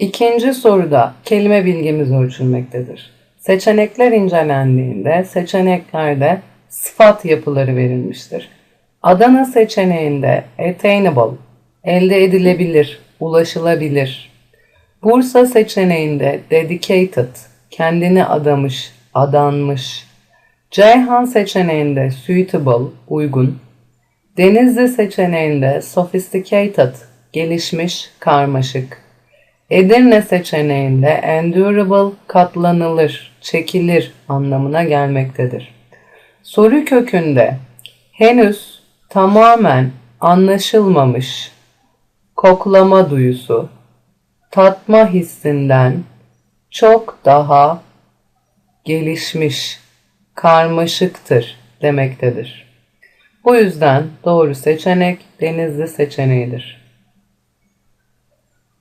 İkinci soruda kelime bilgimiz ölçülmektedir. Seçenekler incelendiğinde seçeneklerde sıfat yapıları verilmiştir. Adana seçeneğinde attainable, elde edilebilir, ulaşılabilir. Bursa seçeneğinde dedicated, kendini adamış, adanmış. Ceyhan seçeneğinde suitable, uygun. Denizli seçeneğinde sophisticated, gelişmiş, karmaşık. Edirne seçeneğinde endurable, katlanılır, çekilir anlamına gelmektedir. Soru kökünde henüz tamamen anlaşılmamış koklama duyusu, tatma hissinden çok daha gelişmiş, karmaşıktır demektedir. Bu yüzden doğru seçenek denizli seçeneğidir.